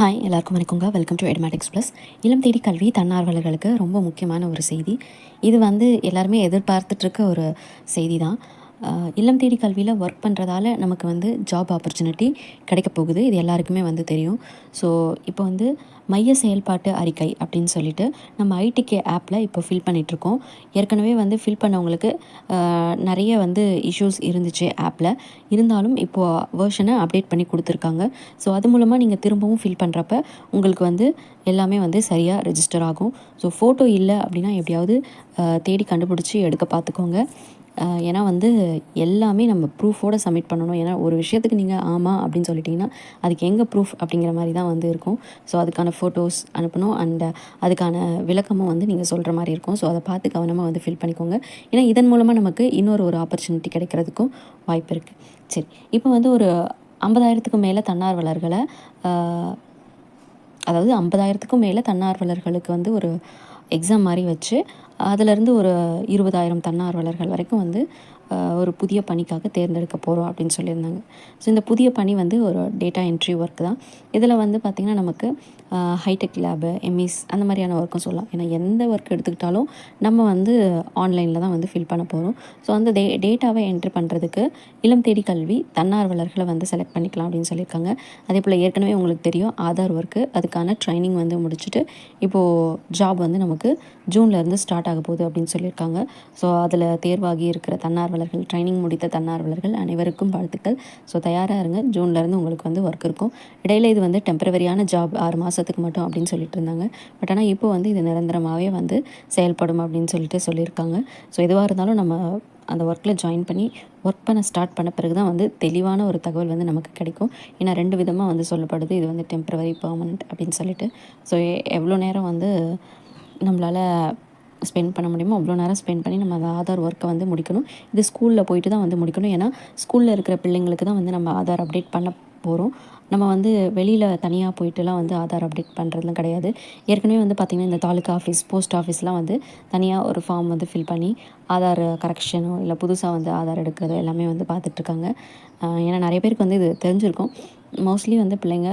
Hi எல்லாருக்கும் வணக்கங்க. Welcome to எடமேட்டிக்ஸ் plus இளம் தேடி கல்வி தன்னார்வலர்களுக்கு ரொம்ப முக்கியமான ஒரு செய்தி. இது வந்து எல்லாருமே எதிர்பார்த்துட்ருக்க ஒரு செய்தி தான் இல்லம் தேடி கல்வியில் ஒர்க் பண்ணுறதால நமக்கு வந்து ஜாப் ஆப்பர்ச்சுனிட்டி கிடைக்க போகுது. இது எல்லாருக்குமே வந்து தெரியும். ஸோ இப்போ வந்து மைய செயல்பாட்டு அறிக்கை அப்படின்னு சொல்லிட்டு நம்ம ஐடிகே ஆப்பில் இப்போ ஃபில் பண்ணிகிட்ருக்கோம் ஏற்கனவே வந்து ஃபில் பண்ணவங்களுக்கு நிறைய வந்து இஷ்யூஸ் இருந்துச்சு ஆப்பில் இருந்தாலும் இப்போது வேர்ஷனை அப்டேட் பண்ணி கொடுத்துருக்காங்க. ஸோ அது மூலமாக நீங்கள் திரும்பவும் ஃபில் பண்ணுறப்ப உங்களுக்கு வந்து எல்லாமே வந்து சரியாக ரெஜிஸ்டர் ஆகும். ஸோ ஃபோட்டோ இல்லை அப்படின்னா எப்படியாவது தேடி கண்டுபிடிச்சி எடுக்க பார்த்துக்கோங்க ஏன்னா வந்து எல்லாமே நம்ம ப்ரூஃபோடு சப்மிட் பண்ணணும். ஏன்னா ஒரு விஷயத்துக்கு நீங்கள் ஆமாம் அப்படின்னு சொல்லிட்டிங்கன்னா அதுக்கு எங்கே ப்ரூஃப் அப்படிங்கிற மாதிரி தான் வந்து இருக்கும். ஸோ அதுக்கான ஃபோட்டோஸ் அனுப்பணும். அண்ட் அதுக்கான விளக்கமும் வந்து நீங்கள் சொல்கிற மாதிரி இருக்கும். ஸோ அதை பார்த்து கவனமாக வந்து ஃபில் பண்ணிக்கோங்க. ஏன்னா இதன் மூலமாக நமக்கு இன்னொரு ஒரு ஆப்பர்ச்சுனிட்டி கிடைக்கிறதுக்கும் வாய்ப்பு இருக்குது சரி இப்போ வந்து ஒரு ஐம்பதாயிரத்துக்கு மேலே தன்னார்வலர்களை அதாவது ஐம்பதாயிரத்துக்கும் மேலே தன்னார்வலர்களுக்கு வந்து ஒரு எக்ஸாம் மாதிரி வச்சு அதிலேருந்து ஒரு இருபதாயிரம் தன்னார்வலர்கள் வரைக்கும் வந்து ஒரு புதிய பணிக்காக தேர்ந்தெடுக்க போகிறோம் அப்படின்னு சொல்லியிருந்தாங்க. ஸோ இந்த புதிய பணி வந்து ஒரு டேட்டா என்ட்ரி ஒர்க் தான். இதில் வந்து பார்த்திங்கன்னா நமக்கு ஹைடெக் லேபு எம்இஸ் அந்த மாதிரியான ஒர்க்கும் சொல்லலாம். ஏன்னா எந்த ஒர்க் எடுத்துக்கிட்டாலும் நம்ம வந்து ஆன்லைனில் தான் வந்து ஃபில் பண்ண போகிறோம் ஸோ அந்த டே டேட்டாவை என்ட்ரு பண்ணுறதுக்கு இளம் தேடி கல்வி தன்னார்வலர்களை வந்து செலக்ட் பண்ணிக்கலாம் அப்படின்னு சொல்லியிருக்காங்க. அதே போல் ஏற்கனவே உங்களுக்கு தெரியும் ஆதார் ஒர்க்கு அதுக்கான ட்ரைனிங் வந்து முடிச்சுட்டு இப்போது ஜாப் வந்து நமக்கு ஜூன்லேருந்து ஸ்டார்ட் ஆக போகுது அப்படின்னு சொல்லியிருக்காங்க. ஸோ அதில் தேர்வாகி இருக்கிற தன்னார்வலர்கள் ட்ரைனிங் முடித்த தன்னார்வலர்கள் அனைவருக்கும் வாழ்த்துக்கள். ஸோ தயாராக இருங்க. ஜூன்லேருந்து உங்களுக்கு வந்து ஒர்க் இருக்கும். இடையில இது வந்து டெம்பரவரியான ஜாப் ஆறு மாதம் மாதத்துக்கு மட்டும் அப்படின்னு சொல்லிட்டு இருந்தாங்க. பட் ஆனால் இப்போ வந்து இது நிரந்தரமாகவே வந்து செயல்படும் அப்படின்னு சொல்லிட்டு சொல்லியிருக்காங்க. ஸோ எதுவாக இருந்தாலும் நம்ம அந்த ஒர்க்கில் ஜாயின் பண்ணி ஒர்க் பண்ண ஸ்டார்ட் பண்ண பிறகு தான் வந்து தெளிவான ஒரு தகவல் வந்து நமக்கு கிடைக்கும். ஏன்னா ரெண்டு விதமாக வந்து சொல்லப்படுது. இது வந்து டெம்பரவரி பர்மனண்ட் அப்படின்னு சொல்லிட்டு. ஸோ எவ்வளோ நேரம் வந்து நம்மளால் ஸ்பெண்ட் பண்ண முடியுமோ அவ்வளோ நேரம் ஸ்பெண்ட் பண்ணி நம்ம அந்த ஆதார் ஒர்க்கை வந்து முடிக்கணும். இது ஸ்கூலில் போயிட்டு தான் வந்து முடிக்கணும். ஏன்னா ஸ்கூலில் இருக்கிற பிள்ளைங்களுக்கு தான் வந்து நம்ம ஆதார் அப்டேட் பண்ண போகிறோம் நம்ம வந்து வெளியில் தனியாக போயிட்டுலாம் வந்து ஆதார் அப்டேட் பண்ணுறதுலாம் கிடையாது. ஏற்கனவே வந்து பார்த்திங்கன்னா இந்த தாலுக்கா ஆஃபீஸ் போஸ்ட் ஆஃபீஸ்லாம் வந்து தனியாக ஒரு ஃபார்ம் வந்து ஃபில் பண்ணி ஆதார் கரெக்ஷனோ இல்லை புதுசாக வந்து ஆதார் எடுக்கிறது எல்லாமே வந்து பார்த்துட்ருக்காங்க ஏன்னா நிறைய பேருக்கு வந்து இது தெரிஞ்சிருக்கும். மோஸ்ட்லி வந்து பிள்ளைங்க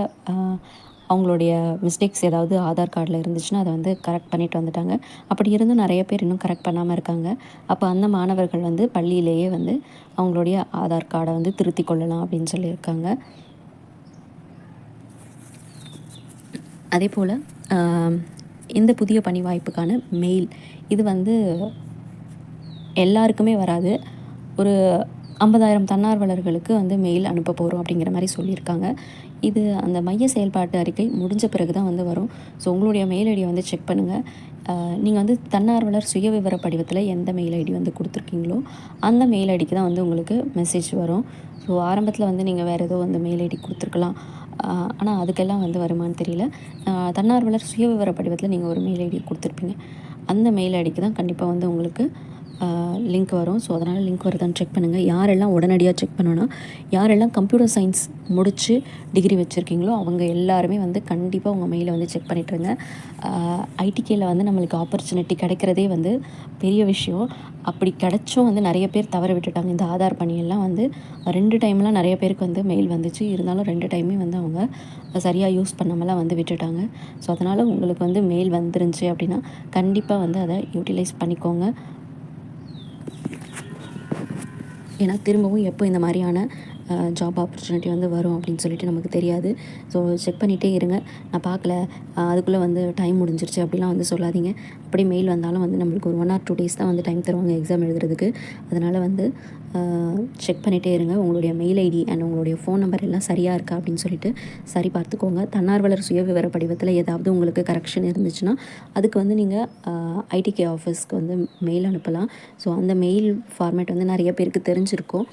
அவங்களுடைய மிஸ்டேக்ஸ் ஏதாவது ஆதார் கார்டில் இருந்துச்சுன்னா அதை வந்து கரெக்ட் பண்ணிட்டு வந்துட்டாங்க. அப்படி இருந்தும் நிறைய பேர் இன்னும் கரெக்ட் பண்ணாமல் இருக்காங்க. அப்போ அந்த மாணவர்கள் வந்து பள்ளியிலேயே வந்து அவங்களுடைய ஆதார் கார்டை வந்து திருத்தி கொள்ளலாம் அப்படின்னு சொல்லியிருக்காங்க. அதே போல் இந்த புதிய பணி வாய்ப்புக்கான மெயில் இது வந்து எல்லாருக்குமே வராது. ஒரு ஐம்பதாயிரம் தன்னார்வலர்களுக்கு வந்து மெயில் அனுப்ப போகிறோம் அப்படிங்கிற மாதிரி சொல்லியிருக்காங்க. இது அந்த மைய செயல்பாட்டு அறிக்கை முடிஞ்ச பிறகு தான் வந்து வரும். ஸோ உங்களுடைய மெயில் ஐடியை வந்து செக் பண்ணுங்கள் நீங்கள் வந்து தன்னார்வலர் சுய விவர படிவத்தில் எந்த மெயில் ஐடி வந்து கொடுத்துருக்கீங்களோ அந்த மெயில் ஐடிக்கு தான் வந்து உங்களுக்கு மெசேஜ் வரும். ஸோ ஆரம்பத்தில் வந்து நீங்கள் வேறு ஏதோ அந்த மெயில் ஐடி கொடுத்துருக்கலாம். ஆனால் அதுக்கெல்லாம் வந்து வருமானு தெரியல. தன்னார்வலர் சுய விவர படிவத்தில் நீங்கள் ஒரு மெயில் ஐடி கொடுத்துருப்பீங்க. அந்த மெயில் ஐடிக்கு தான் கண்டிப்பாக வந்து உங்களுக்கு லிங்க் வரும். ஸோ அதனால் லிங்க் வருதான்னு செக் பண்ணுங்கள் யாரெல்லாம் உடனடியாக செக் பண்ணணும் யாரெல்லாம் கம்ப்யூட்டர் சயின்ஸ் முடித்து டிகிரி வச்சுருக்கீங்களோ அவங்க எல்லாருமே வந்து கண்டிப்பாக உங்கள் மெயிலை வந்து செக் பண்ணிட்டுருங்க ஐடிகேயில் வந்து நம்மளுக்கு ஆப்பர்ச்சுனிட்டி கிடைக்கிறதே வந்து பெரிய விஷயம். அப்படி கிடச்சும் வந்து நிறைய பேர் தவற விட்டுட்டாங்க. இந்த ஆதார் பணியெல்லாம் வந்து ரெண்டு டைம்லாம் நிறைய பேருக்கு வந்து மெயில் வந்துச்சு. இருந்தாலும் ரெண்டு டைமே வந்து அவங்க சரியாக யூஸ் பண்ணாமலாம் வந்து விட்டுட்டாங்க. ஸோ அதனால் உங்களுக்கு வந்து மெயில் வந்துருந்துச்சு அப்படின்னா கண்டிப்பாக வந்து அதை யூட்டிலைஸ் பண்ணிக்கோங்க. ஏன்னா திரும்பவும் எப்போ இந்த மாதிரியான ஜாப் ஆப்பர்ச்சுனிட்டி வந்து வரும் அப்படின்னு சொல்லிட்டு நமக்கு தெரியாது. ஸோ செக் பண்ணிகிட்டே இருங்க. நான் பார்க்கல. அதுக்குள்ளே வந்து டைம் முடிஞ்சிருச்சு அப்படிலாம் வந்து சொல்லாதீங்க. அப்படியே மெயில் வந்தாலும் வந்து நம்மளுக்கு ஒரு ஒன் ஆர் டூ டேஸ் தான் வந்து டைம் தருவாங்க எக்ஸாம் எழுதுறதுக்கு. அதனால் வந்து செக் பண்ணிகிட்டே இருங்க. உங்களுடைய மெயில் ஐடி அண்ட் உங்களுடைய ஃபோன் நம்பர் எல்லாம் சரியாக இருக்கா அப்படின்னு சொல்லிட்டு சரி பார்த்துக்கோங்க. தன்னார்வலர் சுய விவர படிவத்தில் ஏதாவது உங்களுக்கு கரெக்ஷன் இருந்துச்சுன்னா அதுக்கு வந்து நீங்கள் ஐடிகே ஆஃபீஸ்க்கு வந்து மெயில் அனுப்பலாம். ஸோ அந்த மெயில் ஃபார்மேட் வந்து நிறைய பேருக்கு தெரிஞ்சிருக்கும்.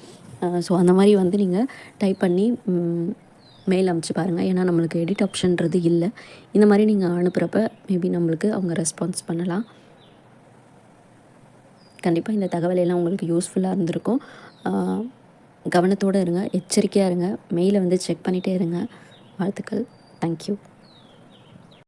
ஸோ அந்த மாதிரி வந்து நீங்கள் டைப் பண்ணி மெயில் அமுச்சு பாருங்கள் ஏன்னா நம்மளுக்கு எடிட் ஆப்ஷன்றது இல்லை. இந்த மாதிரி நீங்கள் அனுப்புகிறப்ப மேபி நம்மளுக்கு அவங்க ரெஸ்பான்ஸ் பண்ணலாம். கண்டிப்பாக இந்த தகவல் எல்லாம் உங்களுக்கு யூஸ்ஃபுல்லாக இருந்திருக்கும். கவனத்தோடு இருங்க எச்சரிக்கையாக இருங்க. மெயிலை வந்து செக் பண்ணிகிட்டே இருங்க. வாழ்த்துக்கள். தேங்க்யூ